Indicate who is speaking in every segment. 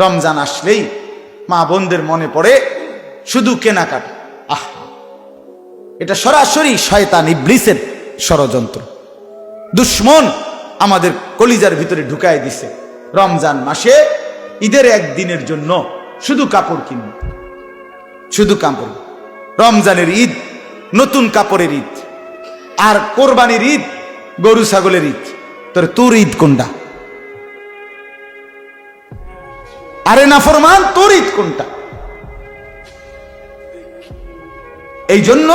Speaker 1: রমজান আসলেই মা বোনদের মনে পড়ে শুধু কেনাকাটা। আহ! এটা সরাসরি শয়তান ইবলিসের ষড়যন্ত্র। দুশ্মন আমাদের কলিজার ভিতরে ঢুকায় দিছে। রমজান মাসে ঈদের একদিনের জন্য শুধু কাপড় কিনব। শুধু কাপড়। রমজানের ঈদ নতুন কাপড়ের ঈদ। আর কোরবানির ঈদ গরু ছাগলের ঈদ। তোর তোর ঈদ কোনটা? আরে না ফরমান, তোর ঈদ কোনটা? এই জন্য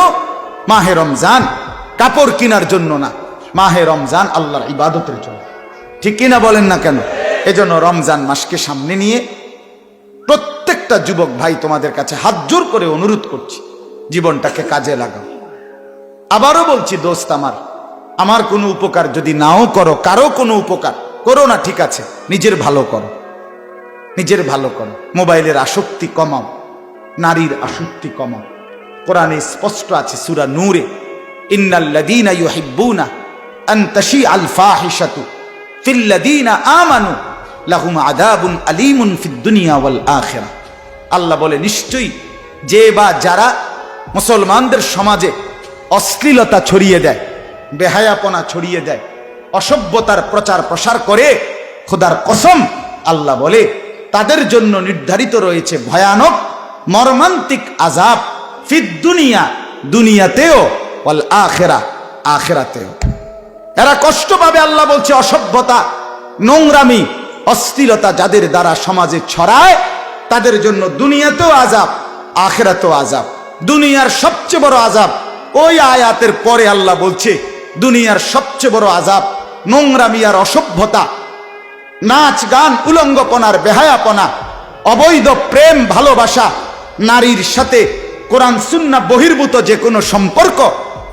Speaker 1: মাহে রমজান কাপড় কেনার জন্য না, মাহে রমজান আল্লাহর ইবাদতের জন্য। ঠিক কিনা বলেন না কেন? এজন্য রমজান মাসকে সামনে নিয়ে প্রত্যেকটা যুবক ভাই তোমাদের কাছে হাত জোর করে অনুরোধ করছি, জীবনটাকে কাজে লাগাও। আবারও বলছি, দোস্ত আমার আমার কোনো উপকার যদি নাও করো, কারও কোনো উপকার করো না, ঠিক আছে, নিজের ভালো করো। নিজের ভালো করো। মোবাইলের আসক্তি কমাও, নারীর আসক্তি কমাও। কোরআনে স্পষ্ট আছে সুরা নূরে আলীমুন আল্লাহ বলে, নিশ্চয়ই যে বা যারা মুসলমানদের সমাজে অশ্লীলতা ছড়িয়ে দেয়, বেহায়াপনা ছড়িয়ে দেয়, অসভ্যতার প্রচার প্রসার করে, খোদার কসম আল্লাহ বলে তাদের জন্য নির্ধারিত রয়েছে ভয়ানক মর্মান্তিক আজাব ফিদ দুনিয়া, দুনিয়াতেও, ওয়াল আখেরা, আখেরাতেও। এরা কষ্ট পাবে, আল্লাহ বলছে, অসভ্যতা, নোংরামি অস্থিরতা যাদের দ্বারা সমাজে ছড়ায়, তাদের জন্য দুনিয়াতেও আজাব আখেরাতেও আজাব দুনিয়ার সবচেয়ে বড় আজাব ওই আয়াতের পরে আল্লাহ বলছে, দুনিয়ার সবচেয়ে বড় আজাব নোংরামি আর অসভ্যতা নাচ গান উলঙ্গপনার বেহায়াপনা, অবৈধ প্রেম ভালোবাসা, নারীর সাথে কোরআন সুন্না বহির্ভূত যে কোনো সম্পর্ক,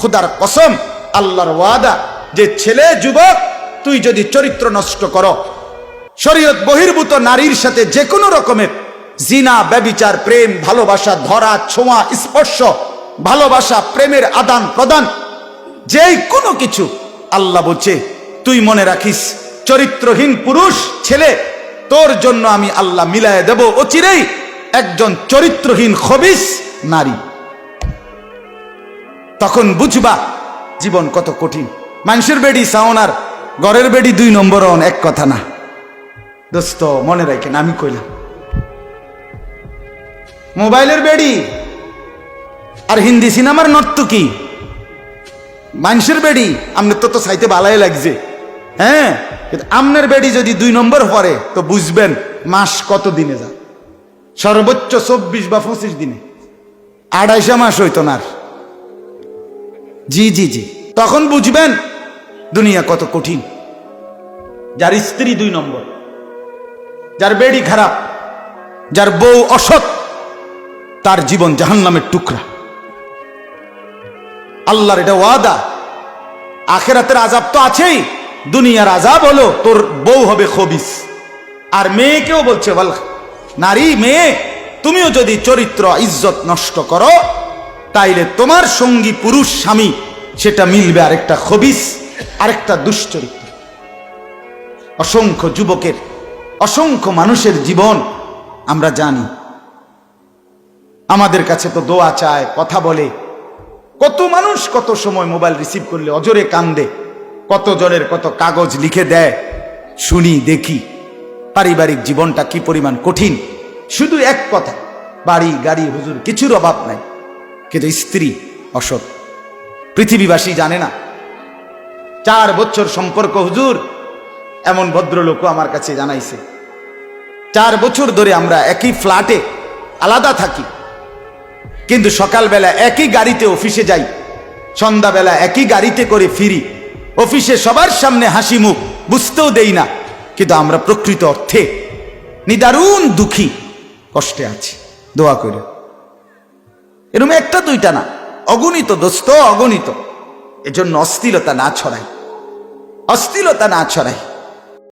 Speaker 1: খুদার কসম, আল্লাহর ওয়াদা, যে ছেলে, যুবক, তুই যদি চরিত্র নষ্ট কর। শরীয়ত বহির্ভূত নারীর সাথে যে কোনো রকমের জিনা, ব্যবিচার, প্রেম, ভালোবাসা, ধরা, ছোঁয়া, স্পর্শ, ভালোবাসা, প্রেমের আদান প্রদান যেই কোনো কিছু, আল্লাহ বলছে, তুই মনে রাখিস চরিত্রহীন পুরুষ ছেলে, তোর জন্য আমি আল্লাহ মিলায় দেব অচিরেই একজন চরিত্রহীন খবিস নারী। তখন বুঝবা জীবন কত কঠিন। মানুষের বেডি সাওনার ঘরের বেডি দুই নম্বর অন, এক কথা না। দোস্ত, মনে রাখেন, আমি কইলাম। মোবাইলের বেডি আর হিন্দি সিনেমার নর্তকী। মানুষের বেডি, আমনে তো তো সাইতে বালাই লাগছে। হ্যাঁ কিন্তু আমনের বেডি যদি দুই নম্বর পরে, তো বুঝবেন মাস কত দিনে যা সর্বোচ্চ চব্বিশ বা পঁচিশ দিনে। আড়াইশো মাস হইতো না। জি জি জি। তখন বুঝবেন দুনিয়া কত কঠিন। যার স্ত্রী দুই নম্বর, যার বেডি খারাপ, যার বউ অসৎ, তার জীবন জাহান্নামের টুকরা। আল্লাহর এটা ওয়াদা। আখেরাতের আজাব তো আছেই। দুনিয়ার আজাব হলো তোর বউ হবে খবিস। আর মেয়েকেও বলছে, বল নারী, মেয়ে, তুমিও যদি চরিত্র, ইজ্জত নষ্ট করো, তাইলে তোমার সঙ্গী পুরুষ স্বামী, সেটা মিলবে আরেকটা খবিস, আরেকটা দুশ্চরিত্র। অসংখ্য যুবকের, অসংখ্য মানুষের জীবন আমরা জানি। আমাদের কাছে তো দোয়া চায়, কথা বলে। কত মানুষ কত সময় মোবাইল রিসিভ করলে অজরে কান্দে। কত জনের কত কাগজ লিখে দেয়, শুনি, দেখি। পারিবারিক জীবনটা কি পরিমাণ কঠিন? শুধু এক কথা, বাড়ি, গাড়ি, হুজুর, কিছুর অভাব নাই। কিন্তু স্ত্রী অসৎ। পৃথিবীবাসী জানে না। চার বছর সম্পর্ক, হুজুর, এমন ভদ্রলোকও আমার কাছে জানাইছে। চার বছর ধরে আমরা একই ফ্ল্যাটে আলাদা থাকি। কিন্তু সকালবেলা একই গাড়িতে অফিসে যাই, সন্ধ্যাবেলা একই গাড়িতে করে ফিরি। অফিসে সবার সামনে হাসি মুখ, বুঝতেও দেই না। কিন্তু আমরা প্রকৃত অর্থে নিদারুণ দুঃখী, কষ্টে আছি। দোয়া করে এরকম একটা দুইটা না, অগণিত দোস্ত, অগণিত। এজন্য অস্থিরতা না ছড়াই। অস্থিরতা না ছড়াই।